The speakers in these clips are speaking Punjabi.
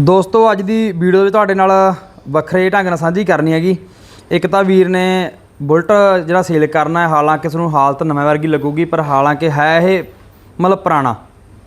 ਦੋਸਤੋ, ਅੱਜ ਦੀ ਵੀਡੀਓ ਵਿੱਚ ਤੁਹਾਡੇ ਨਾਲ ਵੱਖਰੇ ਢੰਗ ਨਾਲ ਸਾਂਝੀ ਕਰਨੀ ਹੈਗੀ। ਇੱਕ ਤਾਂ ਵੀਰ ਨੇ ਬੁਲਟ ਜਿਹੜਾ ਸੇਲ ਕਰਨਾ ਹੈ, ਹਾਲਾਂਕਿ ਇਸ ਨੂੰ ਹਾਲਤ ਨਵੇਂ ਵਰਗੀ ਲੱਗੂਗੀ, ਪਰ ਹਾਲਾਂਕਿ ਹੈ ਇਹ ਮਤਲਬ ਪੁਰਾਣਾ।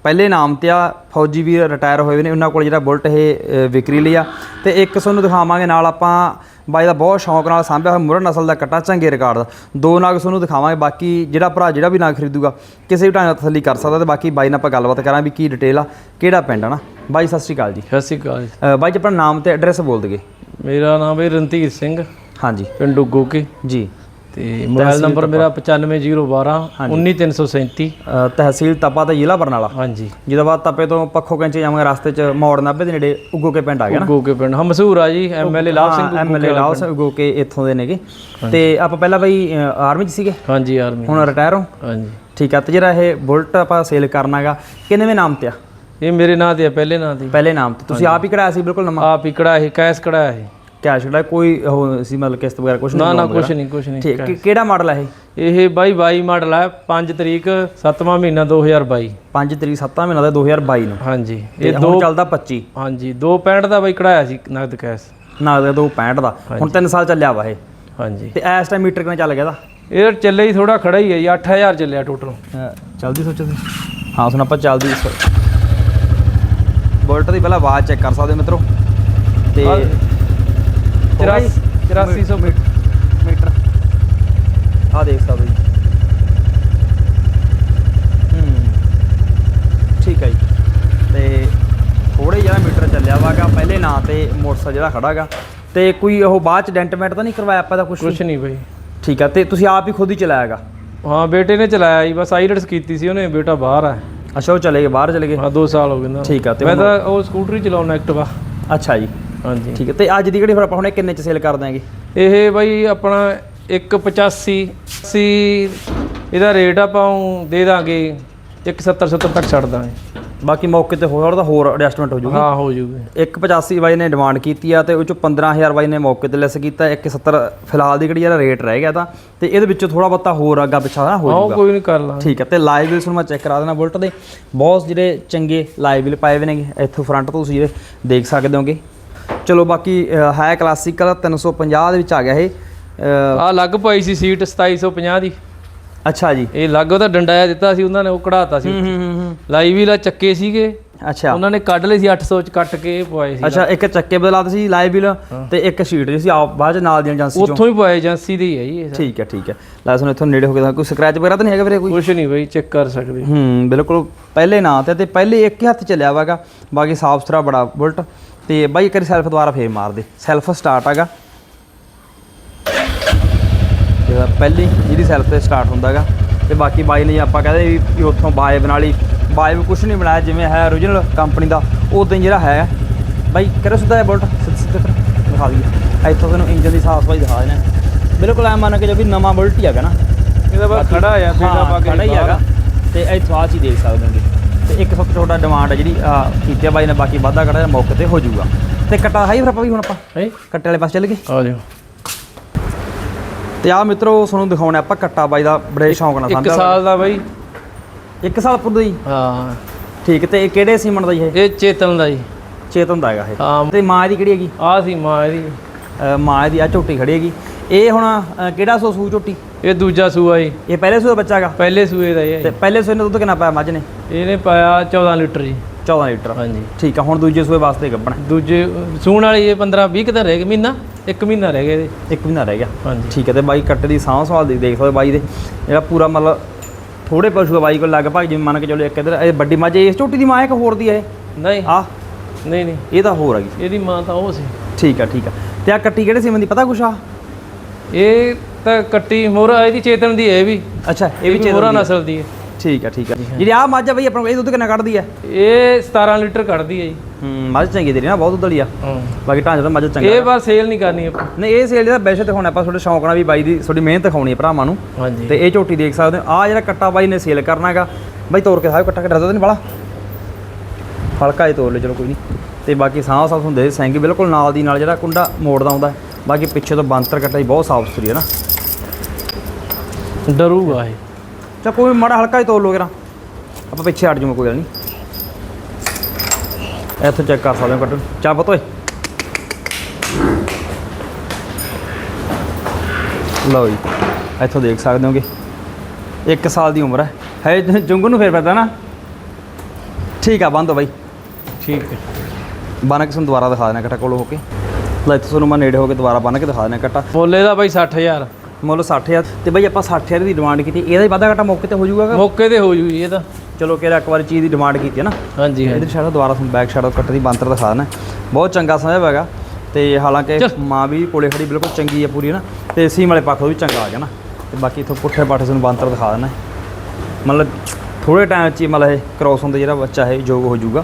ਪਹਿਲੇ ਨਾਮ ਤੇ ਆ, ਫੌਜੀ ਵੀਰ ਰਿਟਾਇਰ ਹੋਏ ਹੋਏ ਨੇ, ਉਹਨਾਂ ਕੋਲ ਜਿਹੜਾ ਬੁਲਟ ਇਹ ਵਿਕਰੀ ਲਈ ਆ। ਤੇ ਇੱਕ ਤੁਹਾਨੂੰ ਦਿਖਾਵਾਂਗੇ, ਨਾਲ ਆਪਾਂ ਬਾਈ ਦਾ ਬਹੁਤ ਸ਼ੌਂਕ ਨਾਲ ਸਾਂਭਿਆ ਹੋਇਆ ਮੁਰਨ ਨਸਲ ਦਾ ਕੱਟਾ ਚੰਗੇ ਰਿਕਾਰਡ ਦਾ। ਦੋ ਨਾਗ ਤੁਹਾਨੂੰ ਦਿਖਾਵਾਂਗੇ, ਬਾਕੀ ਜਿਹੜਾ ਭਰਾ ਜਿਹੜਾ ਵੀ ਨਾਗ ਖਰੀਦੂਗਾ, ਕਿਸੇ ਵੀ ਢੰਗ ਨਾਲ ਤਸੱਲੀ ਕਰ ਸਕਦਾ ਤੇ ਬਾਕੀ ਬਾਈ ਨਾਲ ਆਪਾਂ ਗੱਲਬਾਤ ਕਰਾਂ ਵੀ ਕੀ ਡਿਟੇਲ ਆ, ਕਿਹੜਾ ਪਿੰਡ ਆ ਨਾ। ਬਾਈ ਸਤਿ ਸ਼੍ਰੀ ਅਕਾਲ ਜੀ। ਸਤਿ ਸ਼੍ਰੀ ਅਕਾਲ ਜੀ। ਅ, ਬਾਈ ਜੀ ਆਪਣਾ ਨਾਮ ਤੇ ਐਡਰੈਸ ਬੋਲ ਦਗੇ ਮੇਰਾ ਨਾਮ ਹੈ ਰਣਧੀਰ ਸਿੰਘ ਹਾਂਜੀ। ਪਿੰਡ ਗੋਕੇ ਜੀ। ਤੇ ਮੋਬਾਈਲ ਨੰਬਰ ਮੇਰਾ 95012 19337 ਅ, ਤਹਿਸੀਲ ਤਪਾ ਤੇ ਜ਼ਿਲ੍ਹਾ ਬਰਨਾਲਾ। ਹਾਂਜੀ। ਜਿਹਦਾ ਬਾਅਦ ਤਪੇ ਤੋਂ ਪੱਖੋ ਕੈਂਚੇ ਜਾਵਾਂਗੇ ਰਸਤੇ 'ਚ ਮੌੜ ਨਾਭੇ ਦੇ ਨੇੜੇ ਉਗੋ ਕੇ ਪਿੰਡ ਆ ਗਿਆ ਨਾ। ਗੋਕੇ ਪਿੰਡ ਹਾਂ ਮਸ਼ਹੂਰ ਆ ਜੀ ਐਮਐਲਏ ਲਾਭ ਸਿੰਘ ਐਮਐਲਏ ਲਾਓ ਸਿੰਘ ਉਗੋ ਕੇ ਇੱਥੋਂ ਦੇ ਨੇਗੇ। ਤੇ ਆਪਾਂ ਪਹਿਲਾਂ ਬਾਈ ਆਰਮੀ 'ਚ ਸੀਗੇ? ਹਾਂਜੀ ਆਰਮੀ ਹੁਣ ਰਿਟਾਇਰ ਹੋ? ਹਾਂਜੀ। ਠੀਕ ਆ ਤੇ ਜਿਹੜਾ ਇਹ ਬੁਲਟ ਆਪਾਂ ਸੇਲ ਕਰਨਾਗਾ ਕਿੰਨੇਵੇਂ ਨਾਮ ਤੇ ਆ? ਇਹ ਮੇਰੇ ਨਾਂ ਤੇ ਆ ਪਹਿਲੇ ਨਾਂ ਤੇ। ਪਹਿਲੇ ਨਾਮ ਤੇ। ਤੁਸੀਂ ਆਪ ਹੀ ਕਢਾਇਆ ਸੀ ਬਿਲਕੁਲ ਨਵਾਂ? ਆਪ ਹੀ ਕੜਾ ਇਹ ਕੈਸ ਕੜਾ ਇਹ ਕੈਸ਼ ਜਿਹੜਾ ਕੋਈ ਉਹ ਸੀ ਮਤਲਬ ਕਿਸ਼ਤ ਵਗੈਰਾ ਕੁਝ ਨਾ ਨਹੀਂ ਨਾ ਕੁਛ ਨਹੀਂ ਕੁਛ ਨਹੀਂ ਠੀਕ ਕਿ- ਕਿਹੜਾ ਮਾਡਲ ਹੈ ਇਹ? ਇਹ ਬਾਈ 22 ਮਾਡਲ ਹੈ 5 ਤਰੀਕ 7ਵਾਂ ਮਹੀਨਾ 2022 5 ਤਰੀਕ 7 ਮਹੀਨਾ ਦਾ 2022 ਨੂੰ। ਹਾਂਜੀ ਇਹ ਇਹ ਹੁਣ ਚੱਲਦਾ 25 ਹਾਂਜੀ 265 ਦਾ ਬਾਈ ਕਢਾਇਆ ਸੀ ਨਗਦ ਕੈਸ। ਨਾ ਦੇ 265 ਦਾ। ਹੁਣ 3 ਸਾਲ ਚੱਲਿਆ ਵਾ ਇਹ। ਹਾਂਜੀ। ਤੇ ਇਸ ਟਾਈਮ ਮੀਟਰ ਕਿੰਨਾ ਚੱਲ ਗਿਆ ਦਾ ਇਹ ਚੱਲੇ ਹੀ ਥੋੜਾ ਖੜਾ ਹੀ ਹੈ ਜੀ 8000 ਚੱਲਿਆ ਟੋਟਲ ਚੱਲਦੀ ਸੋਚੋ ਤੁਸੀਂ। ਹਾਂ ਸੁਣ ਆਪਾਂ ਚੱਲਦੀ ਬੁਲਟ ਦੀ ਪਹਿਲਾਂ ਆਵਾਜ਼ ਚੈੱਕ ਕਰ ਸਕਦੇ ਹੋ ਮਿੱਤਰੋ। ਤੇ 84 8400 ਮੀਟਰ। ਆ ਦੇਖ ਸਕਦੇ ਜੀ। ਹੂੰ। ਠੀਕ ਹੈ ਜੀ। ਤੇ ਥੋੜੇ ਜਿਹਾ ਮੀਟਰ ਚੱਲਿਆ ਵਾਗਾ ਪਹਿਲੇ ਨਾਂ ਤੇ ਮੋਟਰਸਾਈਕਲ ਜਿਹੜਾ ਖੜਾਗਾ ਤੇ ਕੋਈ ਉਹ ਬਾਅਦ ਚ ਡੈਂਟਮੈਂਟ ਤਾਂ ਨਹੀਂ ਕਰਵਾਇਆ ਆਪਾਂ ਦਾ ਕੁਝ ਕੁਛ ਨਹੀਂ ਬਾਈ। ਠੀਕ ਆ ਤੇ ਤੁਸੀਂ ਆਪ ਹੀ ਖੁਦ ਹੀ ਚਲਾਇਆਗਾ ਹਾਂ ਬੇਟੇ ਨੇ ਚਲਾਇਆ ਜੀ ਬਸ ਆਈਲਟਸ ਕੀਤੀ ਸੀ ਉਹਨੇ ਬੇਟਾ ਬਾਹਰ ਆ। ਅੱਛਾ ਉਹ ਚਲੇ ਗਏ ਬਾਹਰ ਚਲੇ ਗਏ? ਹਾਂ 2 ਸਾਲ ਹੋ ਗਏ ਨਾ। ਠੀਕ ਆ ਤੇ ਮੈਂ ਤਾਂ ਉਹ ਸਕੂਟਰ ਹੀ ਚਲਾਉਣਾ ਐਕਟਿਵਾ। ਅੱਛਾ ਜੀ। ਹਾਂਜੀ। ਠੀਕ ਹੈ ਤੇ ਅੱਜ ਦੀ ਘੜੀ ਫਿਰ ਆਪਾਂ ਹੁਣ ਇਹ ਕਿੰਨੇ ਚ ਸੇਲ ਕਰ ਦਾਂਗੇ ਇਹ ਬਾਈ ਆਪਣਾ 185 ਸੀ ਇਹਦਾ ਰੇਟ ਆਪਾਂ ਦੇ ਦਾਂਗੇ 170 70 ਤੱਕ ਛੱਡ ਦਾਂਗੇ। ਬਾਕੀ ਮੌਕੇ ਤੇ ਹੋਰ ਤਾਂ ਹੋਰ ਐਡਜਸਟਮੈਂਟ ਹੋ ਜੂਗੀ। ਹਾਂ ਹੋ ਜੂਗੇ। 185 ਬਾਈ ਨੇ ਡਿਮਾਂਡ ਕੀਤੀ ਆ ਤੇ ਉਹ ਚੋਂ 15000 ਬਾਈ ਨੇ ਮੌਕੇ ਤੇ ਲੈਸ ਕੀਤਾ 170 ਫਿਲਹਾਲ ਦੀ ਘੜੀ ਜਿਹੜਾ ਰੇਟ ਰਹਿ ਗਿਆ ਤਾਂ। ਤੇ ਇਹਦੇ ਵਿੱਚੋਂ ਥੋੜਾ ਬਹੁਤਾ ਹੋਰ ਅੱਗਾ ਪਿੱਛਾ ਨਾ ਹੋ ਹਾਂ ਜੂਗਾ। ਕੋਈ ਨਹੀਂ ਕਰ ਲਾਂਗੇ। ਠੀਕ ਹੈ ਤੇ ਲਾਈਵ ਵੀਲਸ ਨੂੰ ਮੈਂ ਚੈੱਕ ਕਰਾ ਦੇਣਾ ਬੁਲਟ ਦੇ। ਬਹੁਤ ਜਿਹੜੇ ਚੰਗੇ ਲਾਈਵ ਵੀਲ ਪਾਏ ਹੋਏ ਨੇਗੇ ਇੱਥੋਂ ਫਰੰਟ ਤੋਂ ਤੁਸੀਂ ਜਿਹੜੇ ਦੇਖ ਸਕਦੇ ਹੋਗੇ। ਚਲੋ ਬਾਕੀ ਹੈ ਕਲਾਸਿਕਲ 350 ਦੇ ਵਿੱਚ ਆ ਗਿਆ ਇਹ। ਆ ਲੱਗ ਪਈ ਸੀ ਸੀਟ 2750 ਦੀ। ਅੱਛਾ ਜੀ। ਇਹ ਲੱਗ ਉਹਦਾ ਡੰਡਾਇਆ ਦਿੱਤਾ ਸੀ ਉਹਨਾਂ ਨੇ ਉਹ ਕਢਾਤਾ ਸੀ। ਲਾਈ ਵੀ ਲਾ ਚੱਕੇ ਸੀਗੇ। ਅੱਛਾ। ਉਹਨਾਂ ਨੇ ਕੱਢ ਲਏ ਸੀ 800 ਚ ਕੱਟ ਕੇ ਪਵਾਏ ਸੀ। ਅੱਛਾ ਇੱਕ ਚੱਕੇ ਬਦਲਾਤ ਸੀ ਲਾਈਵ ਵੀਲ ਤੇ ਇੱਕ ਸ਼ੀਟ ਜੀ ਸੀ ਆਪ ਬਾਅਦ ਚ ਨਾਲ ਦੀ ਏਜੰਸੀ ਚੋਂ। ਉੱਥੋਂ ਹੀ ਪਵਾਏ ਏਜੰਸੀ ਦੇ ਹੀ ਜੀ ਇਹ। ਠੀਕ ਹੈ ਠੀਕ ਹੈ। ਲੈ ਸੁਣ ਇੱਥੋਂ ਨੇੜੇ ਹੋ ਗਿਆ ਕੋਈ ਸਕ੍ਰੈਚ ਵਗੈਰਾ ਤਾਂ ਨਹੀਂ ਹੈਗਾ ਵੀਰੇ ਕੋਈ? ਕੁਝ ਨਹੀਂ ਬਈ ਚੈੱਕ ਕਰ ਸਕਦੇ। ਹੂੰ ਬਿਲਕੁਲ ਪਹਿਲੇ ਨਾਂ ਤੇ ਤੇ ਪਹਿਲੇ ਇੱਕ ਹੀ ਹੱਥ ਚੱਲਿਆ ਵਾਗਾ ਬਾਕੀ ਸਾਫ਼ ਸੁਥਰਾ ਬੜਾ ਬੁਲਟ ਤੇ ਬਾਈ ਇੱਕ ਵਾਰੀ ਸੈਲਫ ਦੁਬਾਰਾ ਫੇਰ ਮਾਰ ਦੇ। ਸੈਲਫ ਸਟਾਰਟ ਹੈਗਾ। ਜਿਹੜਾ ਪਹਿਲੀ ਜਿਹਦੀ ਸੈਲਫ ਤੇ ਸਟਾਰਟ ਹੁੰਦਾਗਾ। ਤੇ ਬਾਕੀ ਬਾਈ ਨੇ ਆਪਾਂ ਕਹਦੇ ਵੀ ਉੱਥੋਂ ਬਾਏ ਬਣਾ ਲਈ। ਬਾਏ ਵੀ ਕੁਝ ਨਹੀਂ ਬਣਾਇਆ ਜਿਵੇਂ ਹੈ origignal ਕੰਪਨੀ ਦਾ ਉਦਾਂ ਹੀ ਜਿਹੜਾ ਹੈ। ਬਾਈ ਕਰੋ ਸਿੱਧਾ ਇਹ ਬੁਲਟ ਸਿੱਧੇ ਸਿੱਧੇ ਫਿਰ ਦਿਖਾ ਦਈਏ। ਇੱਥੋਂ ਤੁਹਾਨੂੰ ਇੰਜਨ ਦੀ ਸਾਫ਼ ਸਫ਼ਾਈ ਦਿਖਾ ਦੇਣਾ। ਬਿਲਕੁਲ ਐ ਮੰਨ ਕੇ ਜੋ ਵੀ ਨਵਾਂ ਬੁਲਟ ਹੀ ਹੈਗਾ ਨਾ। ਇਹਦਾ ਬਸ ਖੜਾ ਆ ਬੇਟਾ ਹਾਂ, ਪਾ ਕੇ ਖੜਾ ਹੀ ਹੈਗਾ। ਤੇ ਇੱਥੋਂ ਆਹ ਚੀਜ਼ ਦੇਖ ਸਕਦੇ ਹੋਗੇ ਤੇ ਇੱਕ ਸਭ ਤੋਂ ਛੋਟਾ ਡਿਮਾਂਡ ਹੈ ਜਿਹੜੀ ਕੀਤੀ ਆ ਬਾਈ ਨੇ ਬਾਕੀ ਵਾਧਾ ਕੜਾ ਮੌਕੇ ਤੇ ਹੋ ਜਾਊਗਾ। ਤੇ ਕੱਟਾ ਹਾਈ ਫਿਰ ਆਪਾਂ ਵੀ ਹੁਣ ਆਪਾਂ। ਹੈ? ਕੱਟੇ ਵਾਲੇ ਪਾਸੇ ਚੱਲ ਗਏ। ਆ ਜਾਓ। ਤੇ ਆ ਮਿੱਤਰੋ ਤੁਹਾਨੂੰ ਦਿਖਾਉਣਾ ਆਪਾਂ ਕੱਟਾ ਬਾਈ ਦਾ ਬੜੇ ਸ਼ੌਂਕ ਨਾਲ ਇੱਕ ਸਾਲ ਦਾ ਬਈ। ਇੱਕ ਸਾਲ ਪੁੱਤ ਜੀ। ਹਾਂ। ਠੀਕ ਤੇ ਇਹ ਕਿਹੜੇ ਸੀਮਨ ਦਾ ਜੀ ਇਹ? ਇਹ ਚੇਤਨ ਦਾ ਜੀ। ਚੇਤਨ ਦਾ ਹੈਗਾ ਇਹ। ਹਾਂ। ਤੇ ਮਾਂ ਦੀ ਕਿਹੜੀ ਹੈਗੀ? ਆ ਸੀ ਮਾਂ ਇਹਦੀ। ਮਾਂ ਦੀ ਆ ਝੋਟੀ ਖੜੀ ਹੈਗੀ। ਇਹ ਹੁਣ ਕਿਹੜਾ ਸੋ ਸੂ ਝੋਟੀ? ਇਹ ਦੂਜਾ ਸੂਆ ਜੀ। ਇਹ ਪਹਿਲੇ ਸੂ ਦਾ ਬੱਚਾ ਹੈਗਾ? ਪਹਿਲੇ ਸੂਏ ਦਾ ਇਹ ਤੇ ਹੈ ਪਹਿਲੇ ਸੂਏ ਨੇ ਦੁੱਧ ਕਿੰਨਾ ਪਾਇਆ ਮੱਝ ਨੇ? ਇਹਨੇ ਪਾਇਆ 14 ਲੀਟਰ ਜੀ। 14 ਲੀਟਰ। ਹਾਂਜੀ। ਠੀਕ ਆ ਹੁਣ ਦੂਜੇ ਸੂਏ ਵਾਸਤੇ ਗੱਬਣਾ। ਦੂਜੇ ਸੂਣ ਵਾਲੀ ਇਹ 15 20 ਕਿਤੇ ਰਹਿ ਗਏ ਮਹੀਨਾ ਇੱਕ ਮਹੀਨਾ ਰਹਿ ਗਿਆ ਇਹਦੇ। ਇੱਕ ਮਹੀਨਾ ਰਹਿ ਗਿਆ। ਹਾਂਜੀ। ਠੀਕ ਹੈ ਤੇ ਬਾਈ ਕੱਟ ਦੀ ਸਾਂਭ ਸਵਾਲ ਦੀ ਦੇਖ ਸਕਦੇ ਬਾਈ ਦੇ। ਜਿਹੜਾ ਪੂਰਾ ਮਤਲਬ ਥੋੜੇ ਪਸ਼ੂ ਆ ਬਾਈ ਕੋਲ ਲਗਭਗ ਜਿਵੇਂ ਮੰਨ ਕੇ ਚੱਲੋ ਇੱਕ ਇਧਰ ਇਹ ਵੱਡੀ ਮੱਝ ਇਸ ਝੋਟੀ ਦੀ ਮਾਂ ਹੈ ਕਿ ਹੋਰ ਦੀ ਹੈ ਨਹੀਂ। ਆ? ਨਹੀਂ ਨਹੀਂ। ਇਹ ਤਾਂ ਹੋਰ ਹੈਗੀ ਇਹਦੀ ਮਾਂ ਤਾਂ ਉਹ ਸੀ। ਠੀਕ ਆ ਠੀਕ ਆ। ਤੇ ਆ ਕੱਟੀ ਕਿਹੜੇ ਸੀਮਨ ਦੀ ਪਤਾ ਕੁਛ ਆ? ਇਹ ਤਾਂ ਕੱਟੀ ਮੋਰਾ ਇਹਦੀ ਚੇਤਨ ਦੀ ਹੈ ਇਹ ਵੀ। ਅੱਛਾ ਇਹ ਵੀ ਚੇਤਨ ਹੈ। ਨਸਲ ਦੀ ਹੈ ਠੀਕ ਆ ਠੀਕ ਆ। ਜਿਹੜੀ ਆ ਮੱਝ ਆ ਬਈ ਆਪਣਾ ਇਹ ਦੁੱਧ ਕਿੰਨਾ ਕੱਢਦੀ ਆ? ਇਹ 17 ਲੀਟਰ ਕੱਢਦੀ ਹੈ ਜੀ। ਹੂੰ ਮੱਝ ਚੰਗੀ ਤੇਰੀ ਨਾ ਬਹੁਤ ਦੁੱਧ ਵਾਲੀ ਆ। ਹਾਂ। ਬਾਕੀ ਢਾਂਚਾ ਤਾਂ ਮੱਝ ਚੰਗਾ ਇਹ ਬਸ ਸੇਲ ਨਹੀਂ ਕਰਨੀ ਆਪਾਂ। ਨਹੀਂ ਇਹ ਸੇਲ ਦਾ ਵੈਸੇ ਦਿਖਾਉਣਾ ਆਪਾਂ ਤੁਹਾਡੇ ਸ਼ੌਂਕ ਨਾਲ ਵੀ ਬਾਈ ਦੀ ਤੁਹਾਡੀ ਮਿਹਨਤ ਦਿਖਾਉਣੀ ਹੈ ਭਰਾਵਾਂ ਨੂੰ। ਹਾਂਜੀ। ਤੇ ਇਹ ਝੋਟੀ ਦੇਖ ਸਕਦੇ ਹੋ। ਆ ਜਿਹੜਾ ਕੱਟਾ ਬਾਈ ਨੇ ਸੇਲ ਕਰਨਾ ਹੈਗਾ। ਬਾਈ ਤੋੜ ਕੇ ਸਾਹਿਬ ਕੱਟਾ ਕਿ ਡਰਦਾ ਤਾਂ ਨਹੀਂ ਬਾਲਾ ਹਲਕਾ ਹੀ ਤੋੜ ਲੈ ਚਲੋ ਕੋਈ ਨਹੀਂ ਤੇ ਬਾਕੀ ਸਾਹ ਸਾਫ਼ ਹੁੰਦੇ ਸਿੰਘ ਬਿਲਕੁਲ ਨਾਲ ਦੀ ਨਾਲ ਜਿਹੜਾ ਕੁੰਡਾ ਮੋੜਦਾ ਆਉਂਦਾ ਹੈ। ਬਾਕੀ ਪਿੱਛੇ ਤੋਂ ਬੰਤਰ ਕੱਟਾ ਹੀ ਬਹੁਤ ਸਾਫ਼ ਸੁਥਰੀ ਹੈ ਨਾ। ਡਰੂਗਾ ਇਹ। ਚਾ ਕੋਈ ਮਾੜਾ ਹਲਕਾ ਹੀ ਤੋੜ ਲੋਗੇ ਨਾ ਆਪਾਂ ਪਿੱਛੇ ਹਟ ਜਾਵਾਂਗੇ ਕੋਈ ਗੱਲ ਨਹੀਂ ਇੱਥੇ ਚੈੱਕ ਕਰ ਸਕਦੇ ਹੋ ਕੱਟਣ ਚੱਲ ਪੁੱਤ ਓਏ। ਲਓ ਜੀ ਇੱਥੋਂ ਦੇਖ ਸਕਦੇ ਹੋਗੇ। 1 ਸਾਲ ਦੀ ਉਮਰ ਹੈ। ਹੈ ਜੁੰਗਨ ਨੂੰ ਫੇਰ ਪੈਂਦਾ ਨਾ। ਠੀਕ ਆ ਬੰਦ ਬਾਈ। ਠੀਕ ਹੈ। ਬੰਨ ਕੇ ਤੁਹਾਨੂੰ ਦੁਬਾਰਾ ਦਿਖਾ ਦੇਣਾ ਕੱਟਾ ਕੋਲ ਹੋ ਕੇ। ਲੈ ਇੱਥੇ ਤੁਹਾਨੂੰ ਮੈਂ ਨੇੜੇ ਹੋ ਕੇ ਦੁਬਾਰਾ ਬੰਨ ਕੇ ਦਿਖਾ ਦੇਣਾ ਕੱਟਾ ਬੋਲੇ ਦਾ ਬਾਈ 60000 ਮੁੱਲ 60000 ਤੇ ਬਾਈ ਆਪਾਂ 60000 ਦੀ ਡਿਮਾਂਡ ਕੀਤੀ। ਇਹਦਾ ਹੀ ਵਾਧਾ ਘਟਾ ਮੌਕੇ ਤੇ ਹੋ ਜਾਊਗਾ ਮੌਕੇ ਤੇ ਹੋ ਜੂ ਜੀ ਇਹ ਤਾਂ। ਚਲੋ ਕਿਹੜਾ ਇੱਕ ਵਾਰੀ ਚੀਜ਼ ਦੀ ਡਿਮਾਂਡ ਕੀਤੀ ਹੈ ਨਾ। ਹਾਂਜੀ ਇਹਦੇ ਸ਼ਾਇਦ ਦੁਬਾਰਾ ਤੁਹਾਨੂੰ ਬੈਕ ਸ਼ਾਟ ਕੱਟ ਦੀ ਬੰਤਰ ਦਿਖਾ ਦੇਣਾ। ਬਹੁਤ ਚੰਗਾ ਸਮਝ ਹੈਗਾ। ਤੇ ਹਾਲਾਂਕਿ। ਮਾਂ ਵੀ ਕੋਲੇ ਖੜੀ ਬਿਲਕੁਲ ਚੰਗੀ ਹੈ ਪੂਰੀ ਨਾ। ਤੇ ਸੀਮ ਵਾਲੇ ਪੱਖ ਵੀ ਚੰਗਾ ਆ ਗਿਆ ਨਾ। ਤੇ ਬਾਕੀ ਇਥੋਂ ਪੁੱਠੇ ਪਾਠੇ ਤੁਹਾਨੂੰ ਬੰਤਰ ਦਿਖਾ ਦੇਣਾ। ਮਤਲਬ ਥੋੜੇ ਟਾਈਮ 'ਚ ਹੀ ਮਤਲਬ ਇਹ ਕ੍ਰੋਸ ਹੁੰਦਾ ਜਿਹੜਾ ਬੱਚਾ ਹੈ ਯੋਗ ਹੋ ਜਾਊਗਾ।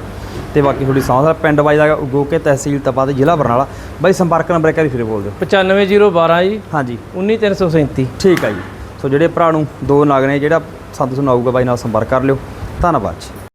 ਤੇ ਬਾਕੀ ਤੁਹਾਡੀ ਸੌਂਹ ਦਾ ਪਿੰਡ ਵਾਈ ਦਾ ਗੋਕੇ ਤਹਿਸੀਲ ਤਪਾ ਤੇ ਜ਼ਿਲ੍ਹਾ ਬਰਨਾਲਾ। ਬਾਈ ਸੰਪਰਕ ਨੰਬਰ ਇੱਕ ਵਾਰੀ ਫਿਰ ਬੋਲ ਦਿਓ। 95012 ਜੀ। ਹਾਂਜੀ। 19337 ਠੀਕ ਹੈ ਜੀ। ਸੋ ਜਿਹੜੇ ਭਰਾ ਨੂੰ ਦੋ ਨਾਗ ਨੇ ਜਿਹੜਾ ਸੰਦ ਸੁਣਾਊਗਾ ਬਾਈ ਨਾਲ ਸੰਪਰਕ ਕਰ ਲਿਓ। ਧੰਨਵਾਦ ਜੀ।